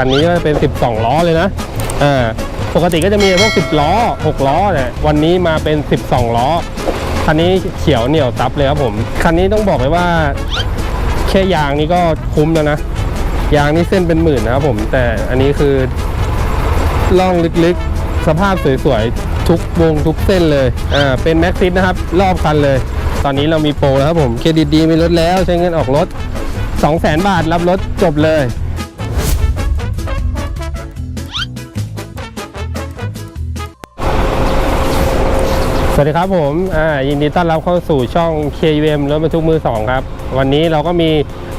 คันนี้ก็เป็น 12 ล้อเลยนะ อ่า ปกติก็จะมีพวก 10 ล้อ 6 ล้อเนี่ย วันนี้มาเป็น 12 ล้อ คันนี้เขียวเหนียวซับเลยครับผม คันนี้ต้องบอกเลยว่า แค่ยางนี่ก็คุ้มแล้วนะ ยางนี่เส้นเป็นหมื่นนะครับผม แต่อันนี้คือล่องลึกๆ สภาพสวยๆ ทุกวงทุกเส้นเลย อ่า เป็นแม็กซิสนะครับ รอบคันเลย ตอนนี้เรามีโปรแล้วครับผม เครดิตดีมีรถแล้ว ใช้เงินออกรถ 200,000 บาทรับรถจบเลย สวัสดีครับผมอ่ายินดีต้อนรับเข้าสู่ช่อง KUM รถบรรทุกมือสองครับ วันนี้เราก็มี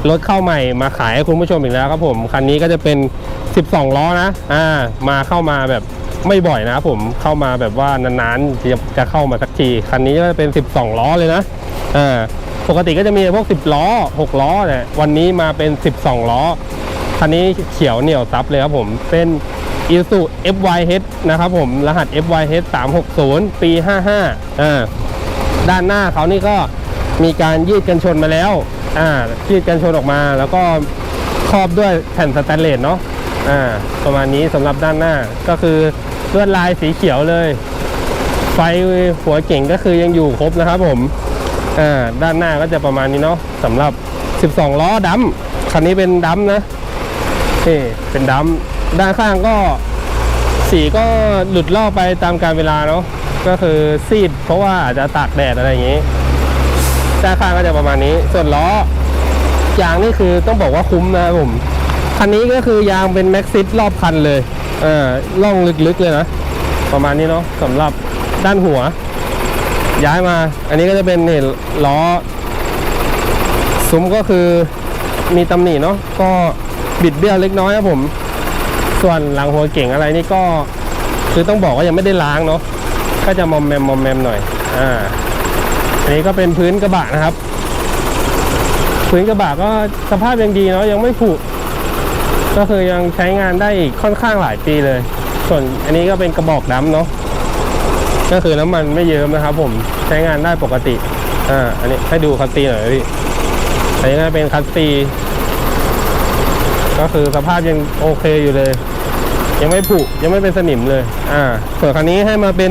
รถเข้าใหม่มาขายให้คุณผู้ชมอีกแล้วครับผม คันนี้ก็จะเป็น 12 ล้อนะอ่ามาเข้ามาแบบไม่บ่อยนะครับผมเข้ามาแบบว่านานๆจะจะเข้ามาสักที คันนี้ก็จะเป็น 12 ล้อเลยนะอ่าปกติก็จะมีพวก 10 ล้อ 6 ล้อเนี่ยวันนี้มาเป็น 12 ล้อคันนี้เขียวเหนียวซับเลยครับผมเป็น i s u FYH นะครับผม รหัส FYH 360 ปี 55อ่าด้านหน้าเขานี่ก็มีการยืดกันชนมาแล้วอ่ายืดกันชนออกมาแล้วก็ครอบด้วยแผ่นสแตนเลสเนาะอ่าประมาณนี้สำหรับด้านหน้าก็คือลวดลายสีเขียวเลย ไฟหัวเก่งก็คือยังอยู่ครบนะครับผมอ่าด้านหน้าก็จะประมาณนี้เนาะสำหรับ 12 ล้อดัมคันนี้เป็นดัมนะนี่เป็นดัม ด้านข้างก็สีก็หลุดลอกไปตามการเวลาเนาะก็คือซีดเพราะว่าอาจจะตากแดดอะไรอย่างนี้ด้านข้างก็จะประมาณนี้ ส่วนล้อยางนี่คือต้องบอกว่าคุ้มนะผมคันนี้ก็คือยางเป็นแม็กซิสรอบคันเลยเออล่องลึกๆเลยนะประมาณนี้เนาะสำหรับด้านหัว ย้ายมา อันนี้ก็จะเป็นเนี่ยล้อ ซุ้มก็คือมีตำหนิเนาะก็บิดเบี้ยวเล็กน้อยครับผม ส่วนหลังหัวเก่งอะไรนี่ก็คือต้องบอกว่ายังไม่ได้ล้างเนาะก็จะมอมแมมมอมแมมหน่อยอ่าอันนี้ก็เป็นพื้นกระบะนะครับ พื้นกระบะก็สภาพยังดีเนาะยังไม่ผุก็คือยังใช้งานได้อีกค่อนข้างหลายปีเลย ส่วนอันนี้ก็เป็นกระบอกน้ำเนาะก็คือน้ำมันไม่เยิ้มนะครับ ผมใช้งานได้ปกติอ่าอันนี้ให้ดูคัสซีหน่อยพี่อันนี้ก็เป็นคัสซี ก็คือสภาพยังโอเคอยู่เลย ยังไม่ผุยังไม่เป็นสนิมเลยอ่าส่วนคันนี้ให้มาเป็น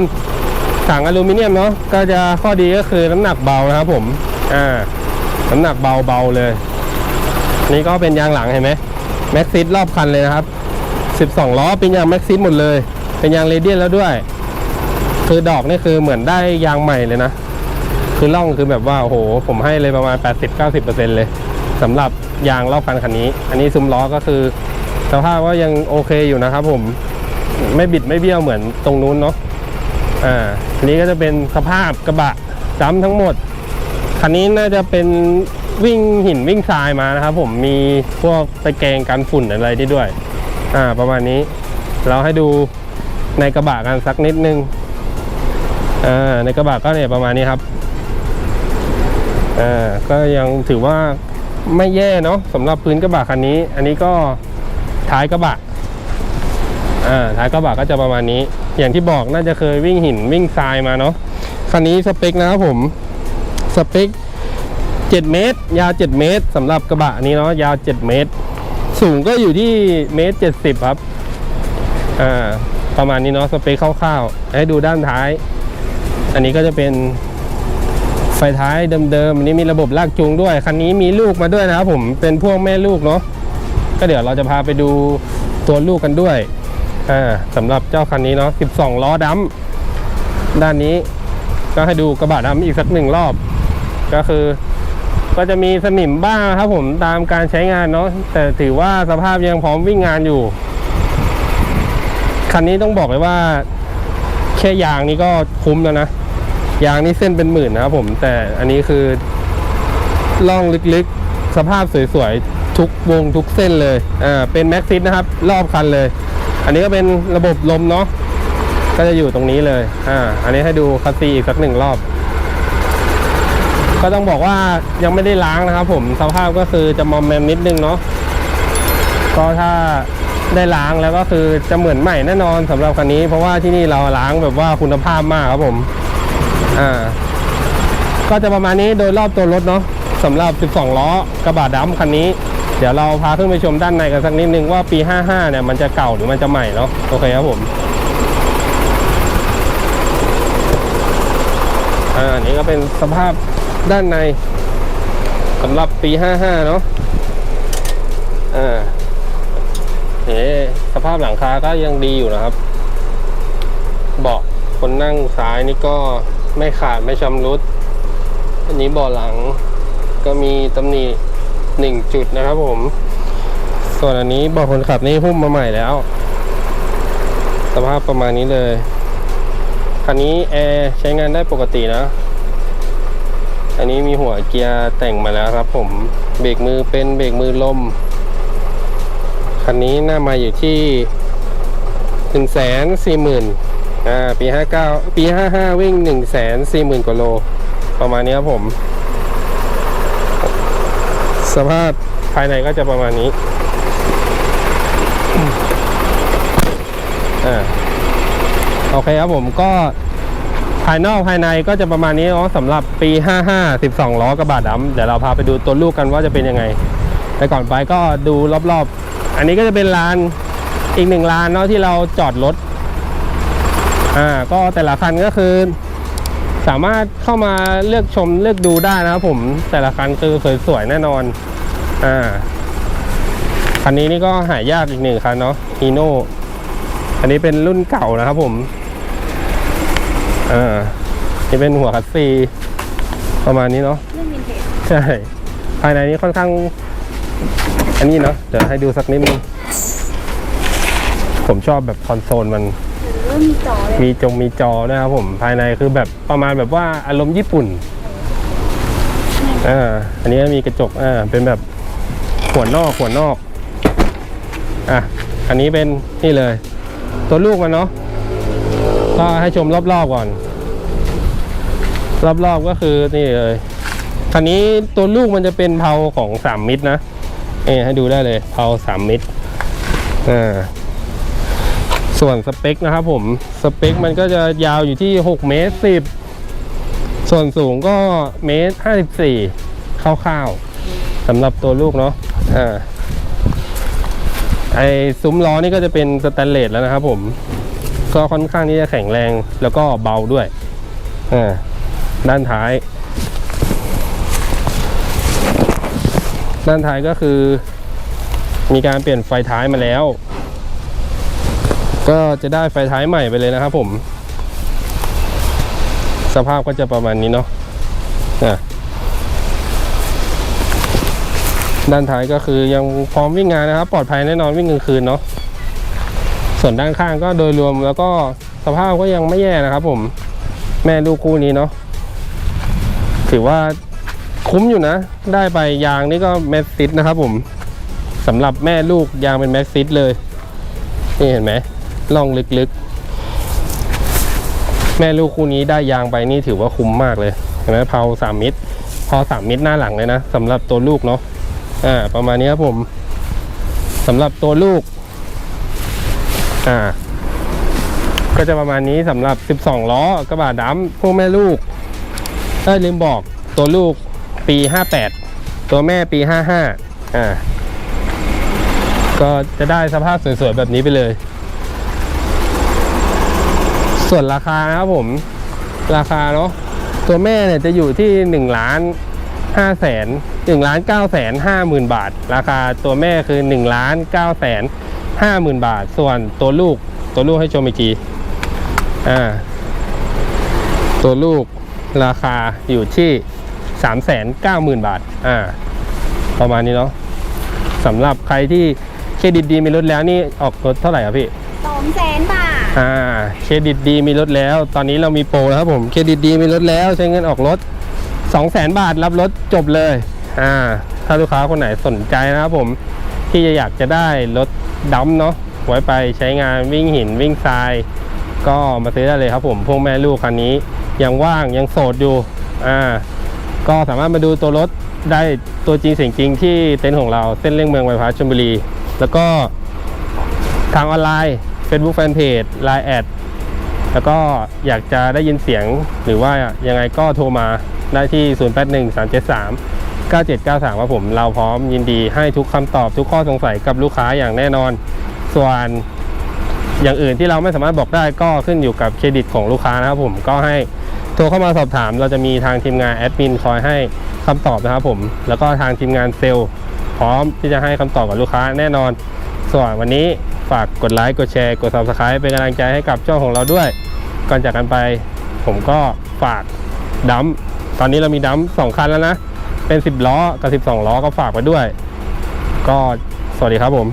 ถังอลูมิเนียมเนาะก็จะข้อดีก็คือน้ำหนักเบานะครับผมอ่าน้ำหนักเบาเบาเลย นี่ก็เป็นยางหลังเห็นไหมแม็กซิสรอบคันเลยนะครับ 12 ล้อเป็นยางแม็กซิสหมดเลย เป็นยางเรเดียนแล้วด้วย คือดอกนี่คือเหมือนได้ยางใหม่เลยนะ คือล่องคือแบบว่าโอ้โหผมให้เลยประมาณ 80-90%เลย สำหรับยางรอบคันคันนี้ อันนี้ซุ้มล้อก็คือสภาพว่ายังโอเคอยู่นะครับผมไม่บิดไม่เบี้ยวเหมือนตรงนู้นเนาะอ่าอันนี้ก็จะเป็นสภาพกระบะจ้ำทั้งหมด คันนี้น่าจะเป็นวิ่งหินวิ่งทรายมานะครับผมมีพวกตะแกรงกันฝุ่นอะไรได้ด้วย อ่า ประมาณนี้ เราให้ดูในกระบะกันสักนิดนึงอ่าในกระบะก็เนี่ยประมาณนี้ครับอ่าก็ยังถือว่า ไม่แย่เนาะสำหรับพื้นกระบะคันนี้ อันนี้ก็ท้ายกระบะอ่าท้ายกระบะก็จะประมาณนี้ อย่างที่บอกน่าจะเคยวิ่งหินวิ่งทรายมาเนาะคันนี้สเปคนะครับผมสเปค7 เมตร ยาว 7 เมตรสำหรับกระบะนี้เนาะยาว 7 เมตร สูงก็อยู่ที่เมตร 70 ครับอ่าประมาณนี้เนาะสเปคคร่าวๆให้ดูด้านท้าย อันนี้ก็จะเป็น ไฟท้ายเดิมๆอันนี้มีระบบลากจูงด้วย คันนี้มีลูกมาด้วยนะครับผมเป็นพวกแม่ลูกเนาะก็เดี๋ยวเราจะพาไปดูตัวลูกกันด้วยอ่าสำหรับเจ้าคันนี้เนาะ 12 ล้อดัมด้านนี้ก็ให้ดูกระบะดำอีกสักหนึ่งรอบ ก็คือ ก็จะมีสนิมบ้างครับผมตามการใช้งานเนาะแต่ถือว่าสภาพยังพร้อมวิ่งงานอยู่ คันนี้ต้องบอกเลยว่าแค่ยางนี้ก็คุ้มแล้วนะ ยางนี่เส้นเป็นหมื่นนะครับผม แต่อันนี้คือล่องลึกๆ สภาพสวยๆ ทุกวงทุกเส้นเลย อ่า เป็นแม็กซิสนะครับ รอบคันเลย อันนี้ก็เป็นระบบลมเนาะ ก็จะอยู่ตรงนี้เลย อ่า อันนี้ให้ดูคัสซีอีกสักหนึ่งรอบ ก็ต้องบอกว่ายังไม่ได้ล้างนะครับผม สภาพก็คือจะมอมแมมนิดนึงเนาะ ก็ถ้าได้ล้างแล้วก็คือจะเหมือนใหม่แน่นอนสำหรับคันนี้ เพราะว่าที่นี่เราล้างแบบว่าคุณภาพมากครับผม อ่าก็จะประมาณนี้โดยรอบตัวรถเนาะสำหรับ 12 ล้อกระบะดำคันนี้ เดี๋ยวเราพาขึ้นไปชมด้านในกันสักนิดนึงว่าปี 55 เนี่ยมันจะเก่าหรือมันจะใหม่เนาะโอเคครับผมอ่าอันนี้ก็เป็นสภาพด้านในสำหรับปี 55 เนาะอ่าเอ๊สภาพหลังคาก็ยังดีอยู่นะครับ เบาะคนนั่งซ้ายนี่ก็ ไม่ขาดไม่ชำรุด อันนี้บาะหลังก็มีตำหนิหนึ่งจุดนะครับผม ส่วนอันนี้บาะคนขับนี่หุ้มมาใหม่แล้ว สภาพประมาณนี้เลย คันนี้แอร์ใช้งานได้ปกตินะ อันนี้มีหัวเกียร์แต่งมาแล้วครับผม เบรกมือเป็นเบรกมือลม คันนี้หน้ามาอยู่ที่หนึ่งแสนสี่หมื่น อ่าปีห้าเก้าปีห้าห้าวิ่งหนึ่งแสนสี่หมื่นกว่าโล ประมาณนี้ครับผม สภาพภายในก็จะประมาณนี้อ่าโอเคครับผมก็ภายนอกภายในก็จะประมาณนี้เนาะสำหรับปี 55 12 ล้อกระบะดำเดี๋ยวเราพาไปดูตัวลูกกันว่าจะเป็นยังไง แต่ก่อนไปก็ดูรอบๆ อันนี้ก็จะเป็นลานอีกหนึ่งลานเนาะที่เราจอดรถ อ่าก็แต่ละคันก็คือ สามารถเข้ามาเลือกชมเลือกดูได้นะครับผมแต่ละคันคือสวยๆแน่นอนอ่าคันนี้นี่ก็หายากอีกหนึ่งคันเนาะฮีโน่อันนี้เป็นรุ่นเก่านะครับผมอ่านี่เป็นหัวคัสซีประมาณนี้เนาะเรื่องวินเทจใช่ภายในนี้ค่อนข้าง อันนี้เนาะเดี๋ยวให้ดูสักนิดนึงผมชอบแบบคอนโซลมัน เริ่มมีจอเลยมีจงมีจอนะครับผมภายในคือแบบประมาณแบบว่าอารมณ์ญี่ปุ่นอ่าอันนี้ก็มีกระจกอ่าเป็นแบบหัวนอกหัวนอกอะอันนี้เป็นนี่เลย ตัวลูกมันเนาะก็ให้ชมรอบๆก่อน รอบๆก็คือนี่เลยคันนี้ตัวลูกมันจะเป็นเพาของสามมิตรนะเอ่ให้ดูได้เลยเพาสามมิตรอ่า ส่วนสเปคนะครับผม สเปคมันก็จะยาวอยู่ที่6เมตร10 ส่วนสูงก็เมตร54คร่าวๆสำหรับตัวลูกเนาะอ่าไอซุ้มล้อนี่ก็จะเป็นสแตนเลสแล้วนะครับผม ก็ค่อนข้างที่จะแข็งแรงแล้วก็เบาด้วยอ่าด้านท้าย ด้านท้ายก็คือ มีการเปลี่ยนไฟท้ายมาแล้ว ก็จะได้ไฟท้ายใหม่ไปเลยนะครับผม สภาพก็จะประมาณนี้เนาะะด้านท้ายก็คือยังพร้อมวิ่งงานนะครับ ปลอดภัยแน่นอนวิ่งกลางคืนเนาะส่วนด้านข้างก็โดยรวมแล้วก็สภาพก็ยังไม่แย่นะครับ ผม แม่ลูกคู่นี้เนาะถือว่าคุ้มอยู่นะ ได้ไปยางนี่ก็แม็กซิตนะครับผมสำหรับแม่ลูกยางเป็นแม็กซิตเลย นี่เห็นไหม ล่องลึกๆ แม่ลูกคู่นี้ได้ยางไปนี่ถือว่าคุ้มมากเลยเห็นไหมเพาสามมิตร พอสามมิตรหน้าหลังเลยนะสำหรับตัวลูกเนาะอ่าประมาณนี้ครับผมสำหรับตัวลูกอ่าก็จะประมาณนี้สำหรับ 12 ล้อกระบะดำพวกแม่ลูกได้ลืมบอกตัวลูกปี 58 ตัวแม่ปี 55อ่าก็จะได้สภาพสวยๆแบบนี้ไปเลย ส่วนราคานะครับผมราคาเนาะตัวแม่เนี่ยจะอยู่ที่1ล้าน5แสน1ล้าน9แสน5หมื่นบาท ราคาตัวแม่คือ1ล้าน9แสน5หมื่นบาท ส่วนตัวลูกตัวลูกให้ชมอีกทีอ่าตัวลูกราคาอยู่ที่3แสน9หมื่นบาทอ่าประมาณนี้เนาะสำหรับใครที่เครดิตดีมีรถแล้วนี่ออกรถเท่าไหร่ครับพี่สองแสนบาท อ่าเครดิตดีมีรถแล้ว ตอนนี้เรามีโปรแล้วครับผมเครดิตดีมีรถแล้วใช้เงินออกรถ 2 0 0แสนบาทรับรถจบเลยอ่าถ้าลูกค้าคนไหนสนใจนะครับผมที่จะอยากจะได้รถดำเนาะไว้ไปใช้งานวิ่งหินวิ่งทราย ก็มาซื้อได้เลยครับผมพวกแม่ลูกคันนี้ยังว่างยังโสดอยู่อ่าก็สามารถมาดูตัวรถได้ตัวจริงเสียงจริงที่เต็นท์ของเราเส้นเลี่ยงเมืองไบพาสชลบุรี แล้วก็ทางออนไลน์ Facebook Fanpage Line แอดแล้วก็อยากจะได้ยินเสียงหรือว่ายังไงก็โทรมาได้ที่ 081373 9793ครับผมเราพร้อมยินดีให้ทุกคำตอบทุกข้อสงสัยกับลูกค้าอย่างแน่นอน ส่วนอย่างอื่นที่เราไม่สามารถบอกได้ก็ขึ้นอยู่กับเครดิตของลูกค้านะครับผมก็ให้โทรเข้ามาสอบถาม เราจะมีทางทีมงานแอดมินคอยให้คำตอบนะครับผมแล้วก็ทางทีมงานเซลล์พร้อมที่จะให้คำตอบกับลูกค้าแน่นอน ส่วนวันนี้ ฝากกดไลค์ กดแชร์ กด subscribe เป็นกำลังใจให้กับช่องของเราด้วย ก่อนจากกันไป ผมก็ฝากดัมตอนนี้เรามีดัมสองคันแล้วนะ เป็น 10 ล้อกับ 12 ล้อก็ฝากไว้ด้วย ก็สวัสดีครับผม